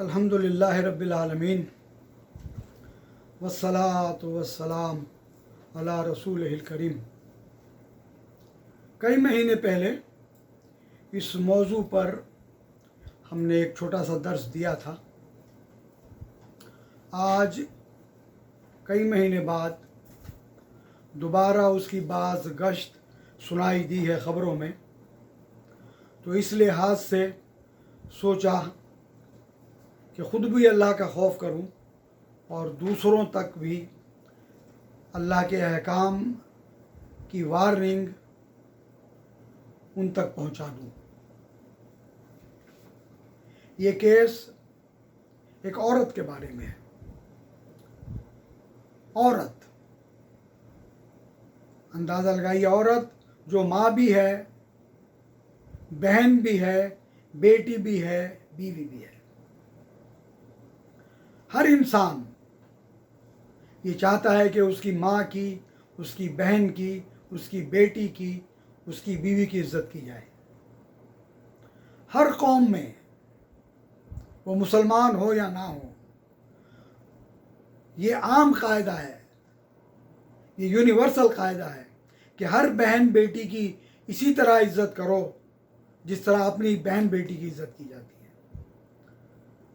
अल्हम्दुलिल्लाह रब्बिल आलमीन। वस्सलातु वस्सलाम अला रसूल करीम। कई महीने पहले इस मौजू पर हमने एक छोटा सा दर्स दिया था। आज कई महीने बाद दोबारा उसकी बाज गश्त सुनाई दी है ख़बरों में तो इस लिहाज से सोचा कि ख़ुद भी अल्लाह का खौफ करूँ और दूसरों तक भी अल्लाह के अहकाम की वार्निंग उन तक पहुँचा दूँ। ये केस एक औरत के बारे में है। औरत, अंदाज़ा लगाइए, औरत जो माँ भी है, बहन भी है, बेटी भी है, बीवी भी है। हर इंसान ये चाहता है कि उसकी माँ की, उसकी बहन की, उसकी बेटी की, उसकी बीवी की इज़्ज़त की जाए। हर कौम में वो मुसलमान हो या ना हो, ये आम कायदा है, ये यूनिवर्सल कायदा है कि हर बहन बेटी की इसी तरह इज़्ज़त करो, जिस तरह अपनी बहन बेटी की इज़्ज़त की जाती है।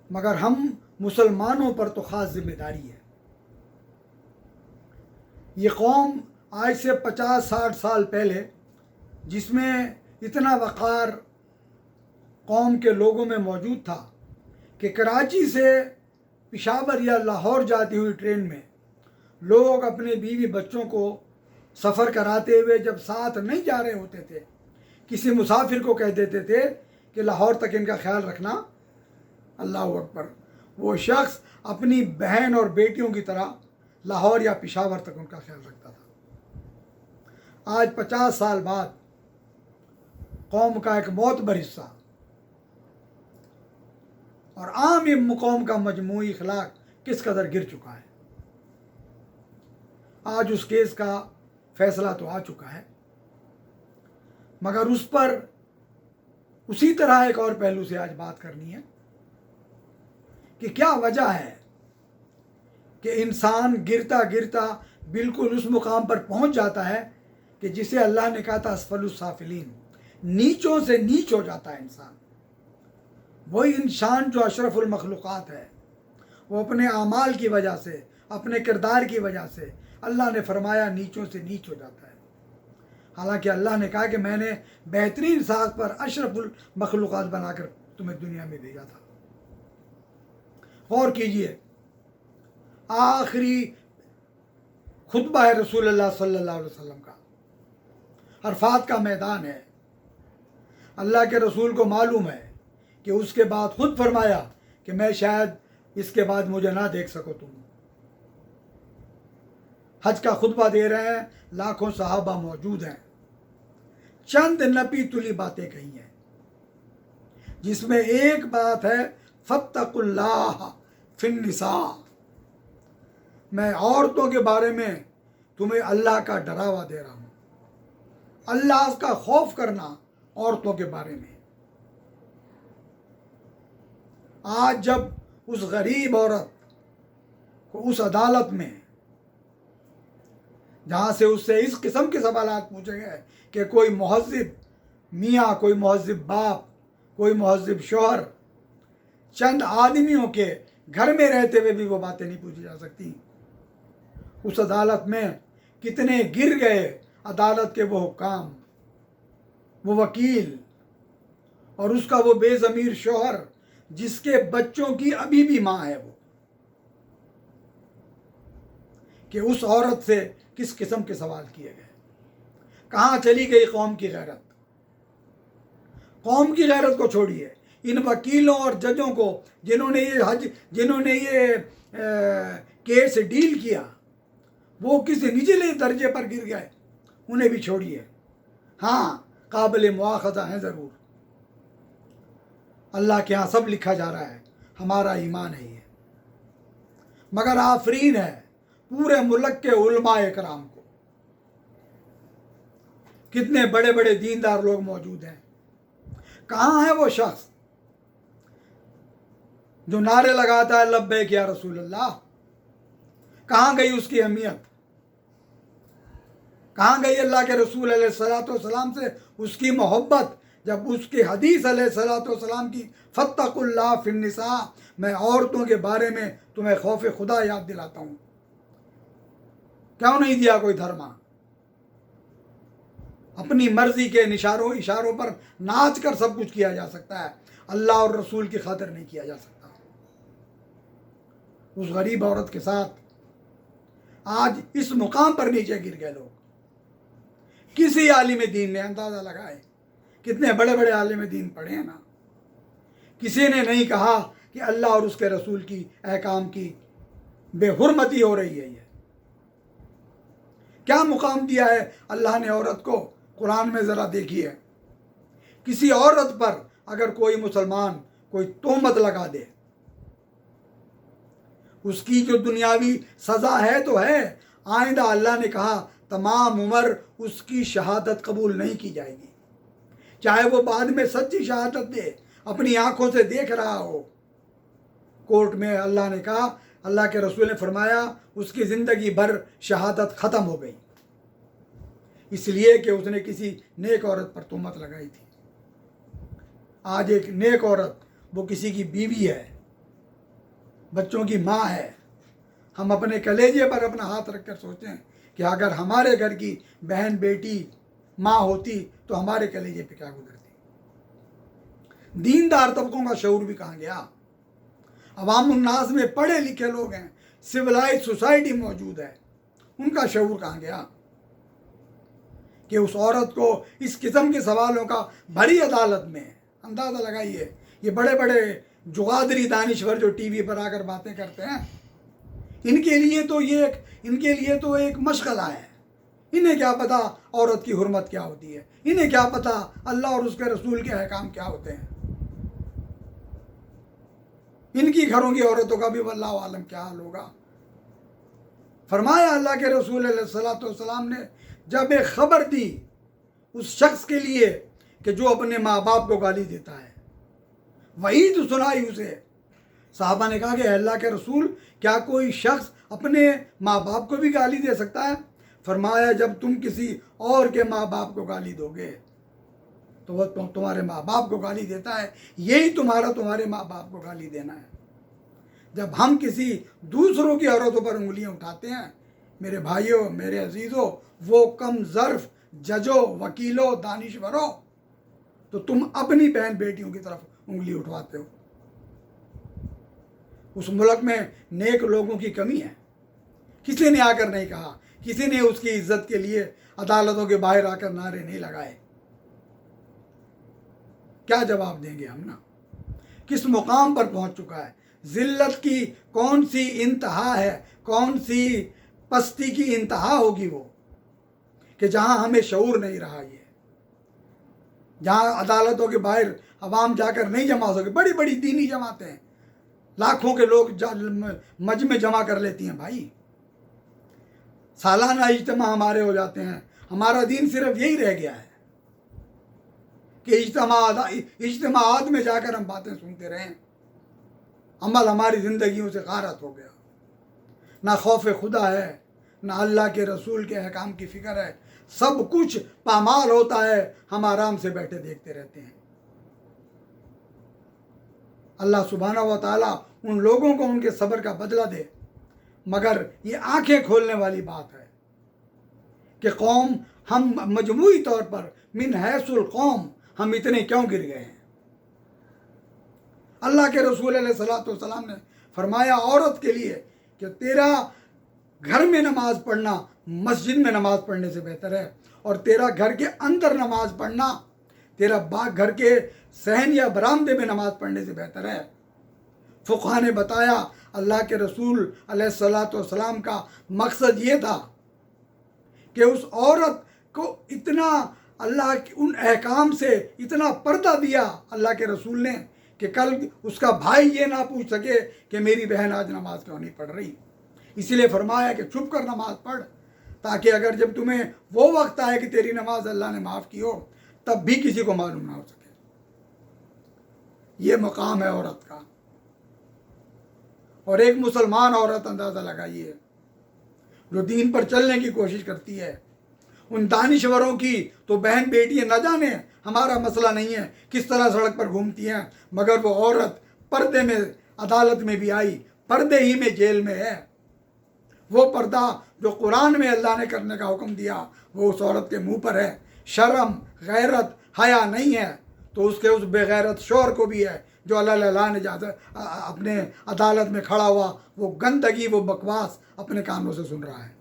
मगर हम मुसलमानों पर तो ख़ास ज़िम्मेदारी है। ये कौम आज से पचास, साठ साल पहले, जिसमें इतना वक़ार कौम के लोगों में मौजूद था कि कराची से पिशावर या लाहौर जाती हुई ट्रेन में लोग अपने बीवी बच्चों को सफ़र कराते हुए जब साथ नहीं जा रहे होते थे, किसी मुसाफिर को कह देते थे कि लाहौर तक इनका ख्याल रखना अल्लाह अकबर। वो शख्स अपनी बहन और बेटियों की तरह लाहौर या पिशावर तक उनका ख्याल रखता था। आज पचास साल बाद कौम का एक मोतबर हिस्सा और आम कौम का मजमू अखलाक किस कदर गिर चुका है? आज उस केस का फैसला तो आ चुका है, मगर उस पर उसी तरह एक और पहलू से आज बात करनी है। कि क्या वजह है कि इंसान गिरता गिरता बिल्कुल उस मुकाम पर पहुँच जाता है कि जिसे अल्लाह ने कहा था असफलुसाफिलीन नीचों से नीच हो जाता है इंसान। वही इंसान जो अशरफुल मखलूक़ात है, वो अपने अमाल की वजह से, अपने किरदार की वजह से अल्लाह ने फरमाया, नीचों से नीच हो जाता है। हालाँकि अल्लाह ने कहा कि मैंने बेहतरीन साख पर अशरफुल मखलूक़ात बनाकर तुम्हें दुनिया में भेजा था। गौर कीजिए। आखिरी खुतबा है रसूल अल्लाह सल्लल्लाहु अलैहि वसल्लम का। अरफात का मैदान है। अल्लाह के रसूल को मालूम है कि उसके बाद खुद फरमाया कि मैं शायद इसके बाद मुझे ना देख सको तुम। हज का खुतबा दे रहे हैं, लाखों सहाबा मौजूद हैं। चंद नपी तुली बातें कही हैं। जिसमें एक बात है फतकुल्लाह फिनिसा मैं औरतों के बारे में तुम्हें अल्लाह का डरावा दे रहा हूँ। अल्लाह का खौफ करना औरतों के बारे में। आज जब उस गरीब औरत को उस अदालत में, जहाँ से उससे इस किस्म के सवाल पूछे गए कि कोई महजिब मियाँ, कोई महजिब बाप, कोई महजिब शोहर चंद आदमियों के घर में रहते हुए भी वो बातें नहीं पूछी जा सकती। उस अदालत में कितने गिर गए, अदालत के वो हुकाम, वो वकील और उसका वो बेज़मीर शोहर, जिसके बच्चों की अभी भी माँ है वो, कि उस औरत से किस किस्म के सवाल किए गए। कहाँ चली गई कौम की गैरत? कौम की गैरत को छोड़िए। इन वकीलों और जजों को जिन्होंने ये हज जिन्होंने ये आ, केस डील किया वो किसी निचले दर्जे पर गिर गए उन्हें भी छोड़िए। हाँ काबिल मुआखजा हैं ज़रूर। अल्लाह के यहाँ सब लिखा जा रहा है हमारा ईमान है ये। मगर आफरीन है पूरे मुल्क के उलमा कराम को। कितने बड़े बड़े दीनदार लोग मौजूद हैं। कहाँ है वो शख्स? जो नारे लगाता है लब्बे क्या रसूल अल्लाह कहाँ गई उसकी अहमियत? कहाँ गई अल्लाह के रसूल सलाम से? उसकी मोहब्बत, जब उसकी हदीस सलाम की फ़तकुल्ला फिनसा मैं औरतों के बारे में तुम्हें खौफ खुदा याद दिलाता हूँ। क्यों नहीं दिया कोई धर्मा? अपनी मर्ज़ी के निशारों इशारों पर नाच कर सब कुछ किया जा सकता है। अल्लाह और रसूल की खातिर नहीं किया जा सकता। उस गरीब औरत के साथ। आज इस मुकाम पर नीचे गिर गए लोग। किसी आलिम दीन ने अंदाज़ा लगाए कितने बड़े बड़े आलिम दीन पढ़े हैं ना। किसी ने नहीं कहा कि अल्लाह और उसके रसूल की अहकाम की बेहरमती हो रही है ये। क्या मुकाम दिया है अल्लाह ने औरत को? कुरान में ज़रा देखिए। किसी औरत पर अगर कोई मुसलमान कोई तोहमत लगा दे उसकी जो दुनियावी सज़ा है तो है। आइंदा अल्लाह ने कहा, तमाम उम्र उसकी शहादत कबूल नहीं की जाएगी। चाहे वो बाद में सच्ची शहादत दे, अपनी आँखों से देख रहा हो। कोर्ट में अल्लाह ने कहा, अल्लाह के रसूल ने फरमाया, उसकी ज़िंदगी भर शहादत ख़त्म हो गई। इसलिए कि उसने किसी नेक औरत पर तुमत लगाई थी। आज एक नेक औरत, वो किसी की बीवी है। बच्चों की माँ है। हम अपने कलेजे पर अपना हाथ रख रखकर सोचें कि अगर हमारे घर की बहन, बेटी, माँ होती तो हमारे कलेजे पे क्या गुजरती। दीनदार तबकों का शौर भी कहाँ गया? अवामनास में पढ़े लिखे लोग हैं सिविलाइज सोसाइटी मौजूद है। उनका शौर कहाँ गया? कि उस औरत को इस किस्म के सवालों का भरी अदालत में। अंदाज़ा लगाइए, ये बड़े बड़े जुगादरी दानिश्वर जो टीवी पर आकर बातें करते हैं, इनके लिए तो ये एक, इनके लिए तो एक मशगला है। इन्हें क्या पता औरत की हरमत क्या होती है? इन्हें क्या पता अल्लाह और उसके रसूल के अहकाम क्या होते हैं? इनकी घरों की औरतों का भी वल्ला आलम क्या हाल होगा? फरमाया अल्लाह के रसूल सलाम ने, जब एक खबर दी उस शख्स के लिए कि जो अपने माँ बाप को गाली देता है वही तो सुनाई उसे। साहबा ने कहा कि अल्लाह के रसूल, क्या कोई शख्स अपने माँ बाप को भी गाली दे सकता है? फरमाया, जब तुम किसी और के माँ बाप को गाली दोगे तो वह तुम, तुम्हारे माँ बाप को गाली देता है। यही तुम्हारा, तुम्हारे माँ बाप को गाली देना है। जब हम किसी दूसरों की औरतों पर उंगलियाँ उठाते हैं, मेरे भाइयों, मेरे अजीज़ों, वो कम ज़र्फ, जजो, वकीलो, दानिश्वरों तो तुम अपनी बहन बेटियों की तरफ़ उंगली उठवाते हो। उस मुल्क में नेक लोगों की कमी है। किसी ने आकर नहीं कहा, किसी ने उसकी इज़्ज़त के लिए अदालतों के बाहर आकर नारे नहीं लगाए। क्या जवाब देंगे हम ना? किस मुकाम पर पहुँच चुका है? जिल्लत की कौन सी इंतहा है? कौन सी पस्ती की इंतहा होगी वो? कि जहाँ हमें शूर नहीं रहा ये। जहाँ अदालतों के बाहर अवाम जाकर नहीं जमा सके। बड़ी बड़ी दीनी जमाते हैं। लाखों के लोग मज में जमा कर लेती हैं भाई। सालाना इज्तम हमारे हो जाते हैं। हमारा दीन सिर्फ़ यही रह गया है कि इज्तम आद में जाकर हम बातें सुनते रहें। अमल हमारी ज़िंदगियों से गारत हो गया। ना खौफ खुदा है, ना अल्लाह के रसूल के अहकाम की फ़िक्र है। सब कुछ पामाल होता है, हम आराम से बैठे देखते रहते हैं। अल्लाह सुबहाना व ताली उन लोगों को उनके सब्र का बदला दे। मगर ये आँखें खोलने वाली बात है कि कौम, हम मजमू तौर पर मिन हैसुल कौम, हम इतने क्यों गिर गए हैं? अल्लाह के रसूल सलाम ने फरमाया औरत के लिए कि तेरा घर में नमाज़ पढ़ना मस्जिद में नमाज़ पढ़ने से बेहतर है और तेरा घर के अंदर नमाज़ पढ़ना तेरा बाग घर के सहन या बरामदे में नमाज़ पढ़ने से बेहतर है। फ़ुक़ा ने बताया, अल्लाह के रसूल सलाम का मकसद ये था कि उस औरत को इतना अल्लाह के उन अहकाम से इतना पर्दा दिया अल्लाह के रसूल ने कि कल उसका भाई ये ना पूछ सके कि मेरी बहन आज नमाज़ क्यों नहीं पढ़ रही। इसीलिए फरमाया कि छुप कर नमाज़ पढ़, ताकि अगर जब तुम्हें वो वक्त आए कि तेरी नमाज़ अल्लाह ने माफ़ की हो तब भी किसी को मालूम ना हो सके। ये मकाम है औरत का। और एक मुसलमान औरत अंदाज़ा लगाइए, जो दीन पर चलने की कोशिश करती है, उन दानिश्वरों की तो बहन बेटियाँ न जाने, हमारा मसला नहीं है किस तरह सड़क पर घूमती हैं, मगर वो औरत पर्दे में, अदालत में भी आई, पर्दे ही में जेल में है। वो पर्दा जो कुरान में अल्लाह ने करने का हुक्म दिया, वो उस औरत के मुँह पर है। शर्म, गैरत, हया नहीं है तो उसके उस बेगैरत शोर को भी है, जो अल्लाह ने जाता अपने अदालत में खड़ा हुआ, वो गंदगी, वो बकवास अपने कानों से सुन रहा है।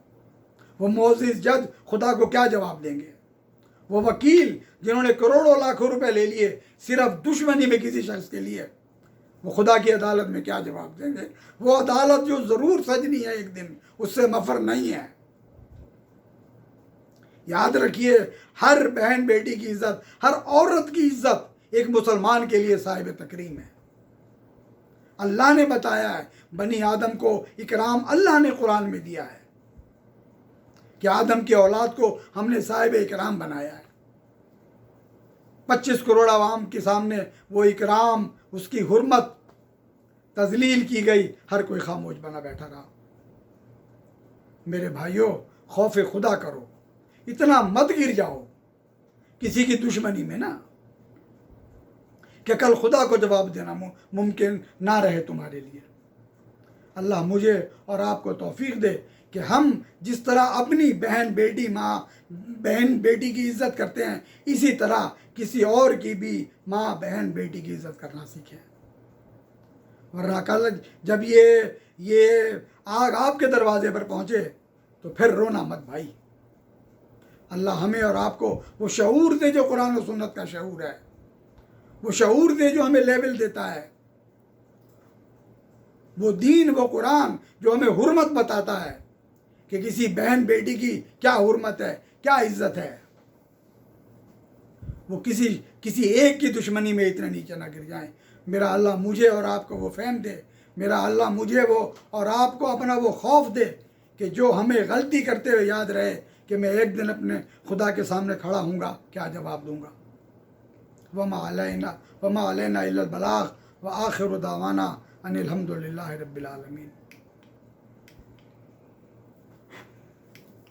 वो मोजिज जज खुदा को क्या जवाब देंगे? वो वकील जिन्होंने करोड़ों लाखों रुपए ले लिए, सिर्फ़ दुश्मनी में किसी शख्स के लिए, वो खुदा की अदालत में क्या जवाब देंगे? वो अदालत जो ज़रूर सजनी है एक दिन, उससे मफर नहीं है। याद रखिए, हर बहन बेटी की इज़्ज़त, हर औरत की इज़्ज़त एक मुसलमान के लिए साहिब तकरीम है। अल्लाह ने बताया है, बनी आदम को इकराम अल्लाह ने कुरान में दिया है कि आदम की औलाद को हमने साहिब इकराम बनाया है। पच्चीस करोड़ आवाम के सामने वो इकराम, उसकी हुरमत, तजलील की गई, हर कोई खामोश बना बैठा रहा। मेरे भाइयों खौफ खुदा करो। इतना मत गिर जाओ किसी की दुश्मनी में ना, कि कल खुदा को जवाब देना मुमकिन ना रहे तुम्हारे लिए। अल्लाह मुझे और आपको तौफीक दे कि हम जिस तरह अपनी बहन बेटी माँ, बहन बेटी की इज़्ज़त करते हैं, इसी तरह किसी और की भी माँ, बहन बेटी की इज़्ज़त करना सीखें। वरना कल जब ये ये आग आपके दरवाजे पर पहुँचे तो फिर रोना मत भाई। अल्लाह हमें और आपको वो शूर दे जो कुरान और सुन्नत का शूर है। वो शूर दे जो हमें लेवल देता है। वो दीन, वो कुरान जो हमें हुरमत बताता है कि किसी बहन बेटी की क्या हुरमत है, क्या इज़्ज़त है। वो किसी किसी एक की दुश्मनी में इतने नीचे ना गिर जाए। मेरा अल्लाह मुझे और आपको वो फहम दे। मेरा अल्लाह मुझे वो और आपको अपना वो खौफ दे कि जो हमें गलती करते हुए याद रहे कि मैं एक दिन अपने खुदा के सामने खड़ा हूँ क्या जवाब दूँगा? वमा अलैना वमा अलैना बलाग, व आखिर दावाना अनिलहमदिल्ला हम्दुलिल्लाहि रब्बिल आलमीन।